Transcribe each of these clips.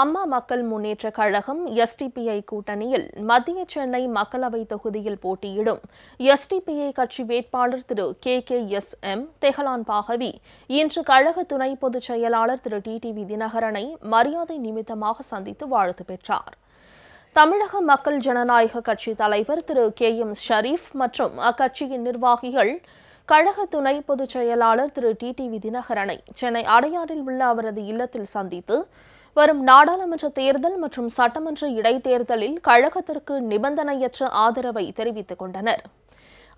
அம்மா மக்கள் முன்னேற்ற கழகம் எஸ்டிபிஐ கூட்டணியில் மத்திய சென்னை மக்களவை தொகுதியில் போட்டியிடும். எஸ்டிபிஐ கட்சி வேட்பாளர் திரு K K S M Dehlan Baqavi இன்று கழக துணை பொதுச் செயலாளர் திரு டிடிவி தினகரனை மரியாதை நிமித்தமாக சந்தித்து வாழ்த்து பெற்றார். தமிழக மக்கள் ஜனநாயக கட்சி தலைவர் திரு கே எம் ஷரீப் மற்றும் அக்கட்சியின் நிர்வாகிகள் கழக துணை பொதுச் செயலாளர் திரு டிடிவி தினகரனை சென்னை அடையாறில் உள்ள அவரது இல்லத்தில் சந்தித்து வரும் நாடாளுமன்ற தேர்தல் மற்றும் சட்டமன்ற இடைத்தேர்தலில் கழகத்திற்கு நிபந்தனையற்ற ஆதரவை தெரிவித்துக் கொண்டனர்.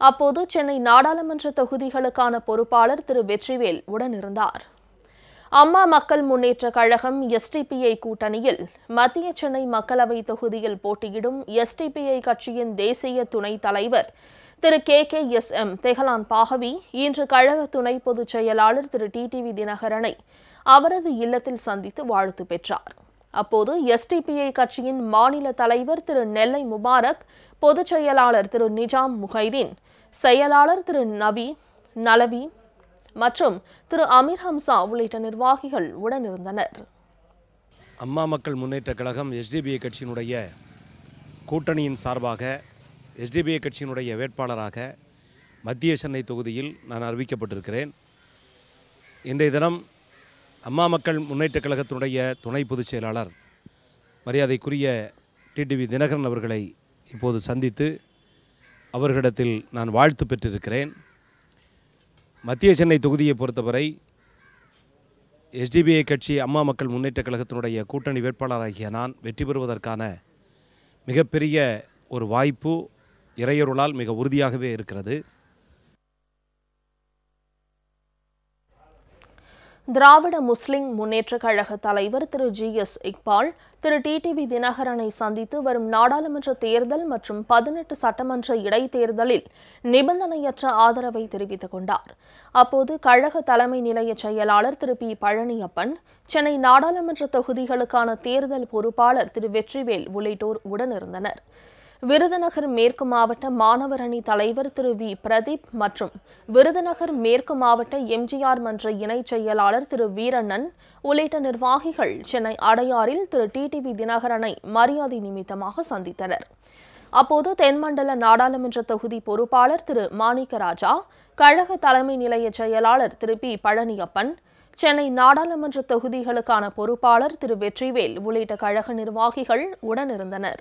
அப்போது சென்னை நாடாளுமன்ற தொகுதிகளுக்கான பொறுப்பாளர் திரு வெற்றிவேல் உடனிருந்தார். அம்மா மக்கள் முன்னேற்ற கழகம் எஸ்டிபிஐ கூட்டணியில் மத்திய சென்னை மக்களவை தொகுதியில் போட்டியிடும் எஸ்டிபிஐ கட்சியின் தேசிய துணைத் தலைவர் திரு K K S M Dehlan Baqavi இன்று கழக துணை பொதுச் செயலாளர் திரு டிடிவி தினகரனை அவரது இல்லத்தில் சந்தித்து வாழ்த்து பெற்றார். அப்போது எஸ்டிபிஐ கட்சியின் மாநில தலைவர் திரு நெல்லை முபாரக் பொதுச் செயலாளர் திரு நிஜாம் முஹைதீன் செயலாளர் திரு நபி நலவி மற்றும் திரு அமீர் ஹம்சா உள்ளிட்ட நிர்வாகிகள் உடனிருந்தனர். அம்மா மக்கள் முன்னேற்ற கழகம் எஸ்டிபிஐ கட்சியினுடைய கூட்டணியின் சார்பாக எஸ்டிபிஐ கட்சியினுடைய வேட்பாளராக மத்திய சென்னை தொகுதியில் நான் அறிவிக்கப்பட்டிருக்கிறேன். இன்றைய தினம் அம்மா மக்கள் முன்னேற்ற கழகத்தினுடைய துணை பொதுச் செயலாளர் மரியாதைக்குரிய டிடிவி தினகரன் அவர்களை இப்போது சந்தித்து அவர்களிடத்தில் நான் வாழ்த்து பெற்றிருக்கிறேன். மத்திய சென்னை தொகுதியை பொறுத்தவரை எஸ்டிபிஐ கட்சி அம்மா மக்கள் முன்னேற்ற கழகத்தினுடைய கூட்டணி வேட்பாளராகிய நான் வெற்றி பெறுவதற்கான மிகப்பெரிய ஒரு வாய்ப்பு இறையொருளால் மிக உறுதியாகவே இருக்கிறது. திராவிட முஸ்லிம் முன்னேற்ற கழக தலைவர் திரு ஜி எஸ் இக்பால் திரு டிடிவி தினகரனை சந்தித்து வரும் நாடாளுமன்ற தேர்தல் மற்றும் பதினெட்டு சட்டமன்ற இடைத்தேர்தலில் நிபந்தனையற்ற ஆதரவை தெரிவித்துக் கொண்டார். அப்போது கழக தலைமை நிலைய செயலாளர் திரு பி பழனியப்பன் சென்னை நாடாளுமன்ற தொகுதிகளுக்கான தேர்தல் பொறுப்பாளர் திரு வெற்றிவேல் உள்ளிட்டோர் உடனிருந்தனர். விருதுநகர் மேற்கு மாவட்ட மாணவர் அணி தலைவர் திரு வி. பிரதீப் மற்றும் விருதுநகர் மேற்கு மாவட்ட எம்ஜிஆர் மன்ற இணைச் செயலாளர் திரு வீரண்ணன் உள்ளிட்ட நிர்வாகிகள் சென்னை அடையாறில் திரு. டிடிவி தினகரனை மரியாதை நிமித்தமாக சந்தித்தனர். அப்போது தென்மண்டல நாடாளுமன்ற தொகுதி பொறுப்பாளர் திரு. மாணிக்கராஜா கழக தலைமை நிலைய செயலாளர் திரு. பி. பழனியப்பன் சென்னை நாடாளுமன்ற தொகுதிகளுக்கான பொறுப்பாளர் திரு. வெற்றிவேல் உள்ளிட்ட கழக நிர்வாகிகள் உடனிருந்தனர்.